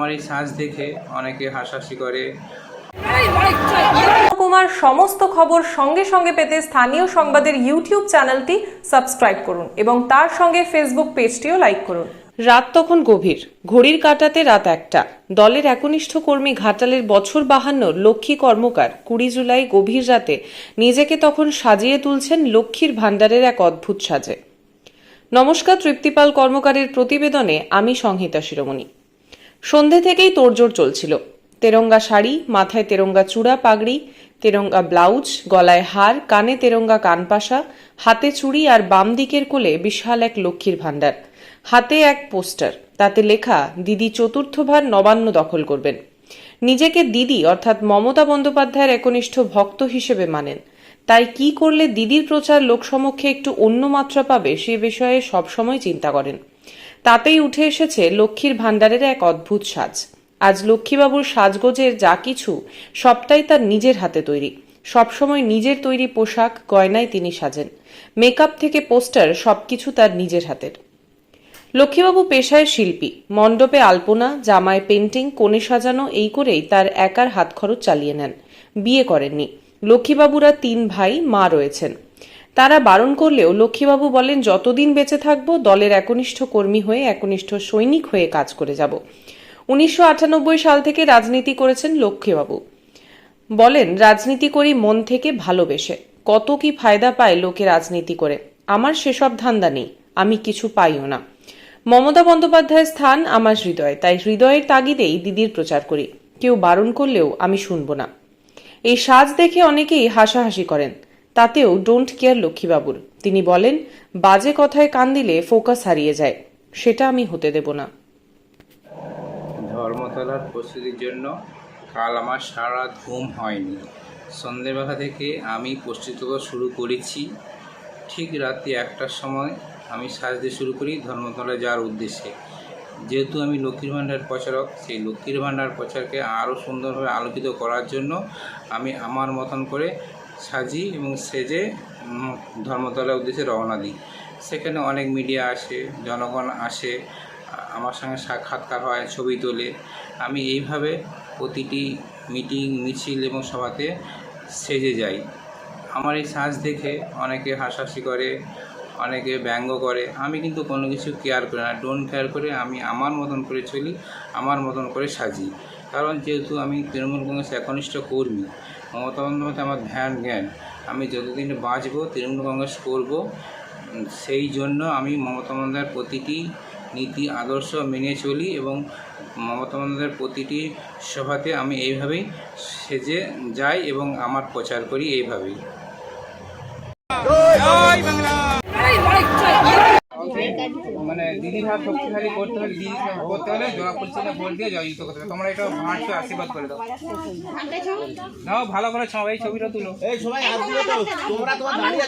আমার এই সাজ দেখে অনেকে হাসাহাসি করে। কুমার সমস্ত খবর সঙ্গে সঙ্গে পেতে স্থানীয় সংবাদের ইউটিউব চ্যানেলটি সাবস্ক্রাইব করুন এবং তার সঙ্গে ফেসবুক পেজটিও লাইক করুন। রাত তখন গভীর। ঘড়ির কাটাতে রাত একটা। দলের একনিষ্ঠ কর্মী ঘাটালের বছর বাহান্ন লক্ষ্মী কর্মকার কুড়ি জুলাই গভীর রাতে নিজেকে তখন সাজিয়ে তুলছেন লক্ষ্মীর ভাণ্ডারের এক অদ্ভুত সাজে। নমস্কার তৃপ্তিপাল কর্মকারের প্রতিবেদনে আমি সংহিতা শিরোমণি। সন্ধে থেকেই তোড়জোড় চলছিল। তেরঙ্গা শাড়ি, মাথায় তেরঙ্গা চূড়া পাগড়ি, তেরঙ্গা ব্লাউজ, গলায় হার, কানে তেরঙ্গা কানপাশা, হাতে চুড়ি আর বাম দিকের কোলে বিশাল এক লক্ষ্মীর ভাণ্ডার। হাতে এক পোস্টার, তাতে লেখা, দিদি চতুর্থবার নবান্ন দখল করবেন। নিজেকে দিদি অর্থাৎ মমতা বন্দ্যোপাধ্যায়ের একনিষ্ঠ ভক্ত হিসেবে মানেন। তাই কি করলে দিদির প্রচার লোকসমক্ষে একটু অন্য মাত্রা পাবে সে বিষয়ে সবসময় চিন্তা করেন। তাতেই উঠে এসেছে লক্ষ্মীর ভাণ্ডারের এক অদ্ভুত সাজ। আজ লক্ষ্মীবাবুর সাজগোজের যা কিছু, সবটাই তার নিজের হাতে তৈরি। সবসময় নিজের তৈরি পোশাক গয়নায় তিনি সাজেন। মেকআপ থেকে পোস্টার সবকিছু তার নিজের হাতের। লক্ষ্মীবাবু পেশায় শিল্পী। মণ্ডপে আলপনা, জামায় পেন্টিং কোণে সাজানো, এই করেই তার একার হাত খরচ চালিয়ে নেন। বিয়ে করেননি। লক্ষ্মীবাবুরা তিন ভাই মা রয়েছেন। তারা বারণ করলেও লক্ষ্মীবাবু বলেন, যতদিন বেঁচে থাকব, দলের একনিষ্ঠ কর্মী হয়ে, একনিষ্ঠ সৈনিক হয়ে কাজ করে যাব। উনিশশো আটানব্বই সাল থেকে রাজনীতি করেছেন লক্ষ্মীবাবু। বলেন, রাজনীতি করি মন থেকে ভালোবেসে। কত কি ফায়দা পায় লোকে রাজনীতি করে। আমার সেসব ধান্দা নেই, আমি কিছু পাইও না। মমতা বন্দ্যোপাধ্যায়ের স্থান আমার হৃদয়, তাই হৃদয়ের তাগিদেই দিদির প্রচার করি। কেউ বারণ করলেও আমি শুনব না। এই সাজ দেখে অনেকেই হাসাহাসি করেন। তাতেও ডোন্ট কেয়ার লক্ষ্মীবাবুর। তিনি বলেন, বাজে কথায় কান দিলে ফোকাস হারিয়ে যায়। সেটা আমি হতে দেব না। ধর্মতলার প্রস্তুতির জন্য কাল আমার সারা ঘুম হয়নি। সন্ধেবেলা থেকে আমি প্রস্তুত শুরু করেছি। ঠিক রাত্রি একটার সময় আমি সাজতে শুরু করি ধর্মতলায় যাওয়ার উদ্দেশ্যে। যেহেতু আমি লক্ষ্মীর ভাণ্ডার প্রচারক, সেই লক্ষ্মীর ভাণ্ডার প্রচারকে আরও সুন্দরভাবে আলোকিত করার জন্য আমি আমার মতন করে সাজি এবং সেজে ধর্মতলার উদ্দেশ্যে রওনা দিই। সেখানে অনেক মিডিয়া আসে, জনগণ আসে, আমার সঙ্গে সাক্ষাৎকার হয়, ছবি তোলে। আমি এইভাবে প্রতিটি মিটিং, মিছিল এবং সভাতে সেজে যাই। আমার এই সাজ দেখে অনেকে হাসাহাসি করে অনেকে ব্যঙ্গ করে, আমি কিন্তু কোনো কিছু কেয়ার করি না। ডোন্ট কেয়ার করে আমি আমার মতন করে চলি, আমার মতন করে সাজি। কারণ যেহেতু আমি তৃণমূল কংগ্রেস একনিষ্ঠ কর্মী, মমতা বন্দ্যোপাধ্যায় আমার ধ্যান জ্ঞান। আমি যতদিন বাঁচবো, তৃণমূল কংগ্রেস করব সেই জন্য আমি মমতা বন্দ্যোপাধ্যায়ের প্রতিটি নীতি, আদর্শ মেনে চলি এবং মমতা বন্দ্যোপাধ্যায়ের প্রতিটি সভাতে আমি এইভাবেই সেজে যাই এবং আমার প্রচার করি এইভাবেই। মানে দিদির হাত শক্তিশালী করতে হলে দিদি করতে হলে জবা ফুলসিনে ভোট দিয়ে জয়যুক্ত করতে হবে। তোমরা এটা মাঠকে আশীর্বাদ করে দাও। নাও ভালো করে সবাই ছবিটা তুলো। এই সবাই তোমরা তোমার দাঁড়িয়ে